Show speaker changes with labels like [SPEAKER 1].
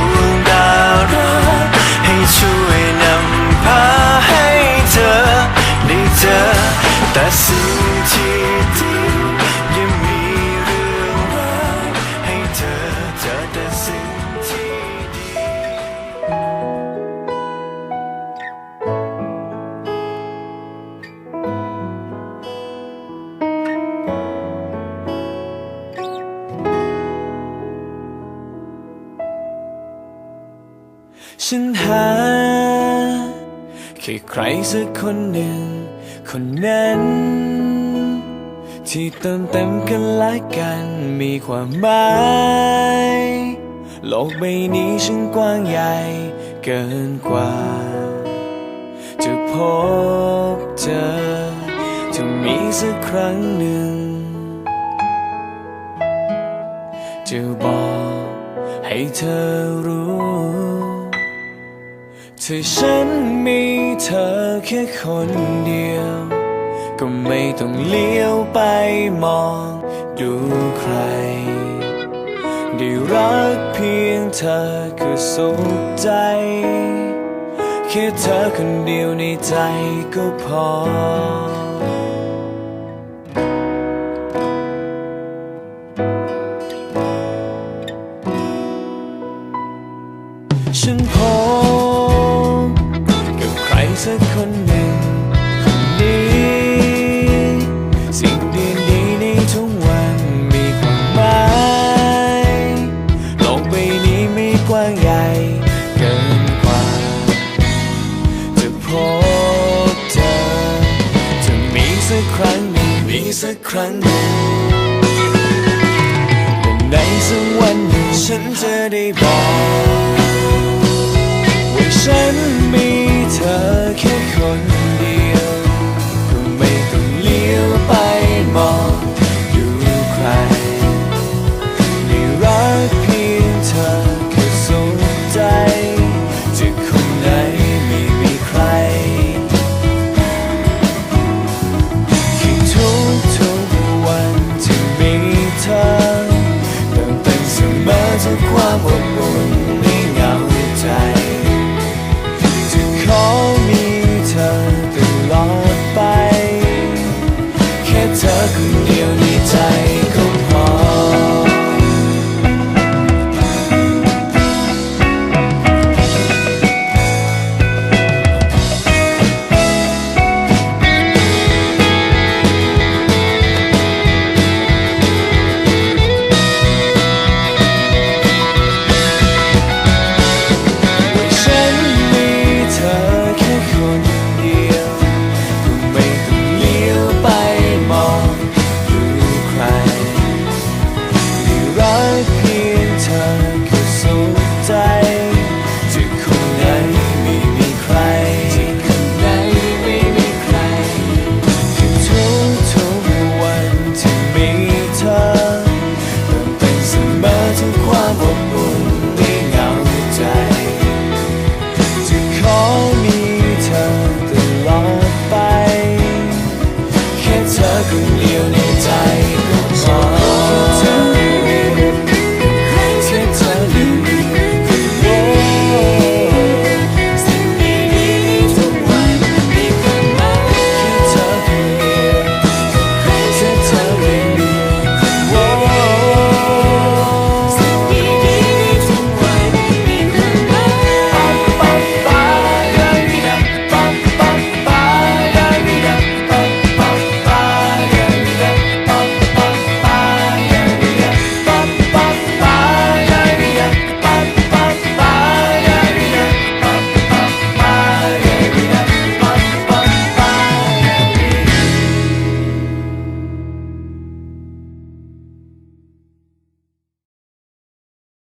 [SPEAKER 1] ง ฉันหาแค่ใครสักคนหนึ่ง คนนั้น ที่เติมเต็มกันและกันมีความหมายโลกใบนี้ช่างกว้างใหญ่เกินกว่า จะพบเจอจะมีสักครั้งหนึ่ง จะบอกให้เธอรู้ ถ้าฉันมีเธอแค่คนเดียว ก็ไม่ต้องเลี้ยวไปมองดูใคร ได้รักเพียงเธอก็สุขใจ แค่เธอคนเดียวในใจก็พอ ฉันพบกับใคร สักคนหนึ่งคนนี้ สิ่งดีดีๆในทุกวันมีความหมายโลกใบนี้ไม่กว้างใหญ่เกินกว่าจะพบเจอจะมีสักครั้งหนึ่งมีสักครั้งหนึ่งแต่ในสักวันหนึ่งฉันจะได้บอกว่าฉัน เดียวในใจ